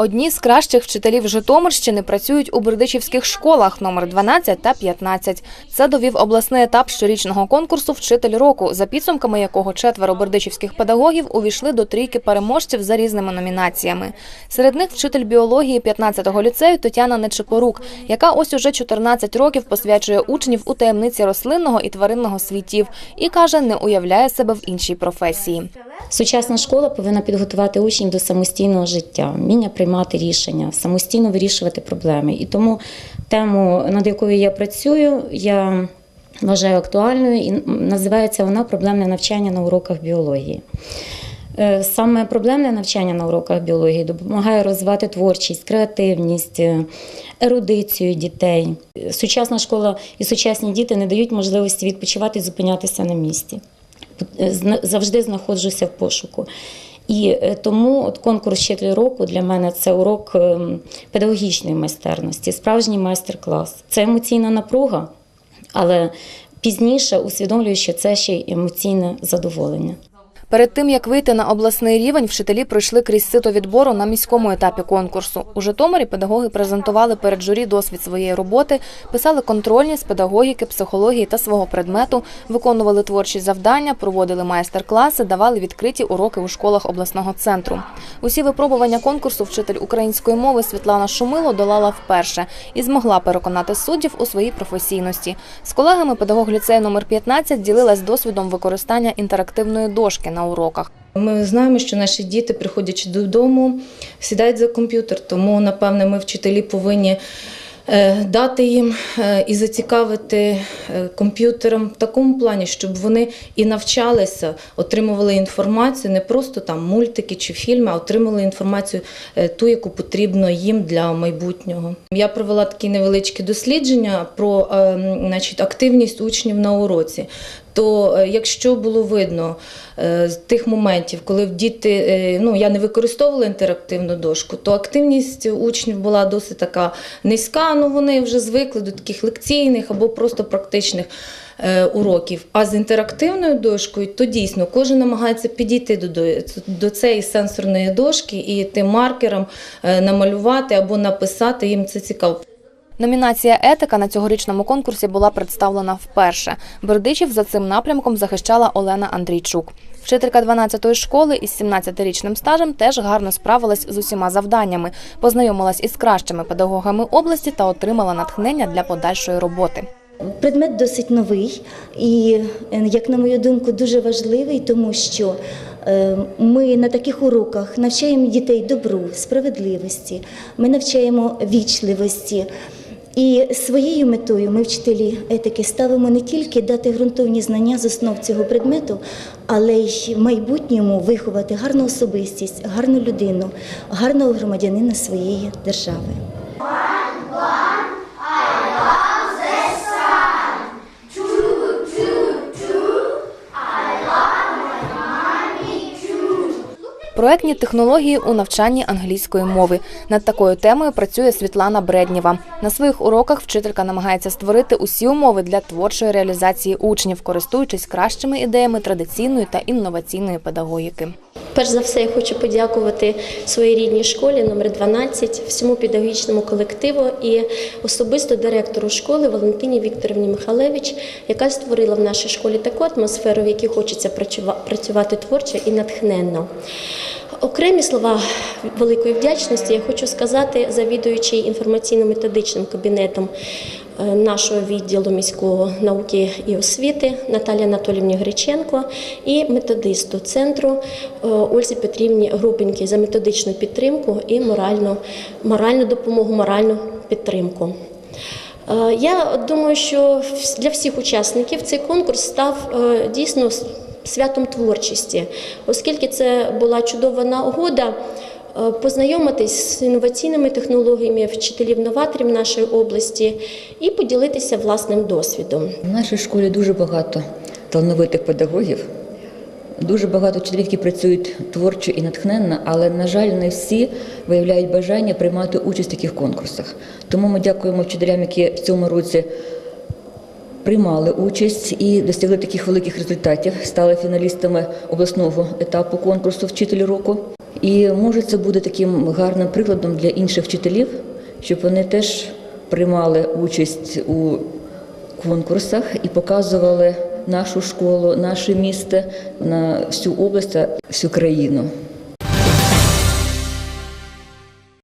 Одні з кращих вчителів Житомирщини працюють у бердичівських школах номер 12 та 15. Це довів обласний етап щорічного конкурсу Вчитель року, за підсумками якого четверо бердичівських педагогів увійшли до трійки переможців за різними номінаціями. Серед них вчитель біології 15-го ліцею Тетяна Нечипорук, яка ось уже 14 років посвячує учнів у таємниці рослинного і тваринного світів і каже, не уявляє себе в іншій професії. Сучасна школа повинна підготувати учнів до самостійного життя, вміння приймати рішення, самостійно вирішувати проблеми. І тому тему, над якою я працюю, я вважаю актуальною і називається вона проблемне навчання на уроках біології. Е, Саме проблемне навчання на уроках біології допомагає розвивати творчість, креативність, е, ерудицію дітей. Сучасна школа і сучасні діти не дають можливості відпочивати і зупинятися на місці. Завжди знаходжуся в пошуку. І е, тому от конкурс «Вчитель року для мене це урок ем, педагогічної майстерності, справжній майстер-клас. Це емоційна напруга, але пізніше усвідомлюю, що це ще й емоційне задоволення. Перед тим як вийти на обласний рівень, вчителі пройшли крізь сито відбору на міському етапі конкурсу. У Житомирі педагоги презентували перед журі досвід своєї роботи, писали контрольні з педагогіки, психології та свого предмету, виконували творчі завдання, проводили майстер-класи, давали відкриті уроки у школах обласного центру. Усі випробування конкурсу вчитель української мови Світлана Шумило долала вперше і змогла переконати суддів у своїй професійності. З колегами педагог ліцею номер 15 ділилась досвідом використання інтерактивної дошки на уроках. Ми знаємо, що наші діти, приходячи додому, сідають за комп'ютер, тому, напевне, ми, вчителі, повинні е, дати їм е, і зацікавити е, комп'ютером в такому плані, щоб вони і навчалися, отримували інформацію, не просто там мультики чи фільми, а отримували інформацію ту, яку потрібно їм для майбутнього. Я провела такі невеличкі дослідження про значить, активність учнів на уроці. То е, якщо було видно е, з тих моментів, коли діти, е, ну я не використовувала інтерактивну дошку, то активність учнів була досить така низька. Ну вони вже звикли до таких лекційних або просто практичних уроків. А з інтерактивною дошкою, то дійсно кожен намагається підійти до, до, цієї сенсорної дошки і тим маркером намалювати або написати. Їм це цікаво. Номінація етика на цьогорічному конкурсі була представлена вперше. Бердичів за цим напрямком захищала Олена Андрійчук. Вчителька 12-ї школи із 17-річним стажем теж гарно справилась з усіма завданнями, познайомилась із кращими педагогами області та отримала натхнення для подальшої роботи. Предмет досить новий і, е, як на мою думку, дуже важливий, тому що е, ми на таких уроках навчаємо дітей добру, справедливості, ми навчаємо вічливості. І своєю метою ми, вчителі етики, ставимо не тільки дати ґрунтовні знання з основ цього предмету, але й в майбутньому виховати гарну особистість, гарну людину, гарного громадянина своєї держави. Проектні технології у навчанні англійської мови. Над такою темою працює Світлана Бреднєва. На своїх уроках вчителька намагається створити усі умови для творчої реалізації учнів, користуючись кращими ідеями традиційної та інноваційної педагогіки. Перш за все, я хочу подякувати своїй рідній школі номер 12, всьому педагогічному колективу і особисто директору школи Валентині Вікторівні Михалевич, яка створила в нашій школі таку атмосферу, в якій хочеться працюва- працювати творчо і натхненно. Окремі слова великої вдячності я хочу сказати завідуючій інформаційно-методичним кабінетом е, нашого відділу міського науки і освіти Наталі Анатолівні Греченко і методисту центру е, Ользі Петрівні Групенькій за методичну підтримку і моральну, моральну допомогу, моральну підтримку. Е, Я думаю, що для всіх учасників цей конкурс став дійсно святом творчості, оскільки це була чудова нагода е, познайомитись з інноваційними технологіями вчителів-новаторів нашої області і поділитися власним досвідом. В нашій школі дуже багато талановитих педагогів, дуже багато вчителів, які працюють творчо і натхненно, але, на жаль, не всі виявляють бажання приймати участь в таких конкурсах. Тому ми дякуємо вчителям, які в цьому році приймали участь і досягли таких великих результатів, стали фіналістами обласного етапу конкурсу Вчитель року. І може це буде таким гарним прикладом для інших вчителів, щоб вони теж приймали участь у конкурсах і показували нашу школу, наше місто на всю область всю країну.